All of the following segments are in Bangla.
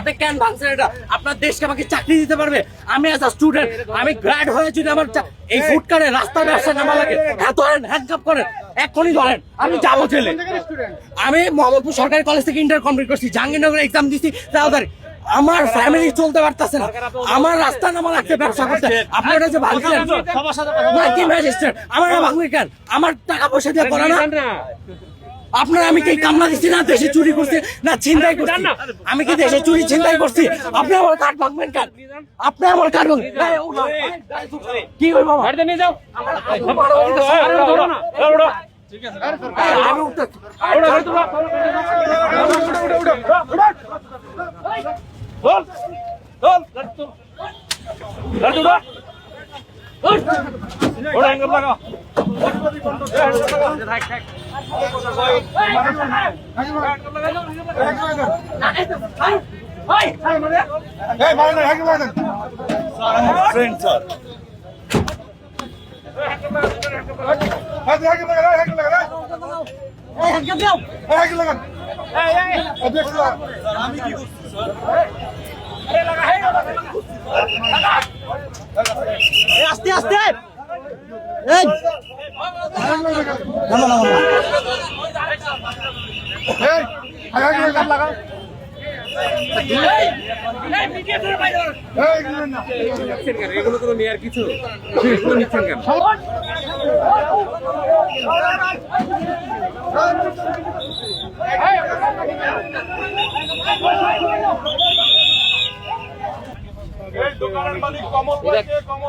আপনি কেন ভাঙছেন এটা? আপনার দেশকে আমাকে চাকরি দিতে পারবে? আমি এজ স্টুডেন্ট আমি গ্র্যাড হয়ে যদি আমার এই ফুটকারে রাস্তা ব্যবসা নামা লাগে হ্যাঁ ধরেন হ্যান্ডকাপ করেন এক্ষুনি ধরেন আমি যাব জেলে। আমি মোহাম্মদপুর সরকারি কলেজ থেকে ইন্টার কমপ্লিট করছি জাহাঙ্গীরনগরে এক্সাম দিছি তাড়াতাড়ি আমার ফ্যামিলি চলতে পারতেছে না। আমার রাস্তা নামা লাগছে ব্যবসা করতে। আপনি এটা যে ভাঙছিলেন না কি ম্যাজিস্ট্রেট আমার না ভাঙবে কেন? আমার টাকা পয়সা দিয়ে করা না। আপনার আমি কি কামলা দিচ্ছি না দেশে চুরি করছি না ছিনতাই করছি আমি কি দেশে চুরি ছিনতাই করছি আপনি আমার কার্ড ভাঙবেন কেন আপনি আমার কার্ড ভাঙবেন এই, ও না, এই, কি হই বাবা গাড়িতে নিয়ে যাও এই, আমি উঠতে এই, হ্যান্ডকাপ দাও। এই, আস্তে আস্তে এই নামো, নামো, নামো। এগুলো কোনো কিছু? এগুলো নিচ্ছেন কেন?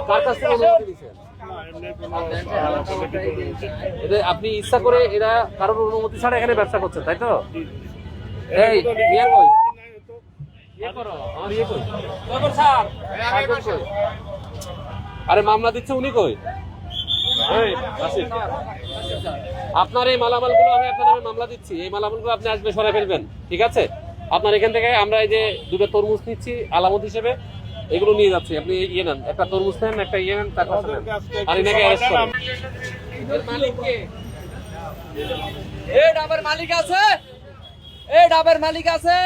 কার কাছ থেকে অনুমতি দিয়েছেন? এদের আপনি ইচ্ছা করে এরা কারোর অনুমতি ছাড়া এখানে ব্যবসা করছেন তাই তো? এই কই? করো আমার কই সার্জন কই? আরে মামলা দিচ্ছে উনি কই। আপনার এই মালামালগুলো আমি আপনার নামে মামলা দিচ্ছি। এই মালামালগুলো আপনি আসবে সরে ফেলবেন। ঠিক আছে? আপনার এখান থেকে আমরা এই যে দুটো তরমুজ নিচ্ছি আলামত হিসেবে এগুলো নিয়ে যাচ্ছি। আপনি ইয়ে নেন একটা তরমুজ নেন একটা ইয়ে নেন নেন আর এনাকে অ্যারেস্ট করেন। মালিক কে? এ ডাবের মালিক আছে? এ ডাবের মালিক আছে।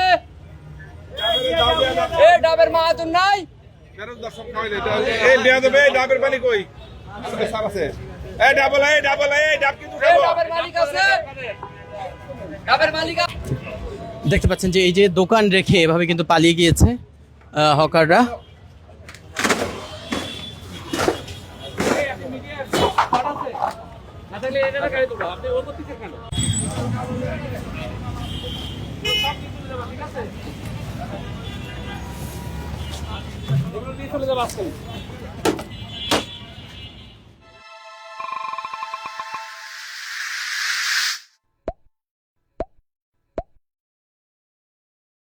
এ ডাবের মাহাতুন নাই। ডাবের পানি কই স্যার আছে। এই ডাবল এই ডাবল এই ডাব কিন্তু এ ডাবের মালিক আছে। দেখতে পাচ্ছেন যে এই যে দোকান রেখে এভাবে কিন্তু পালিয়ে গিয়েছে হকাররা। আপনি এগুলো চলে যাব আজকে।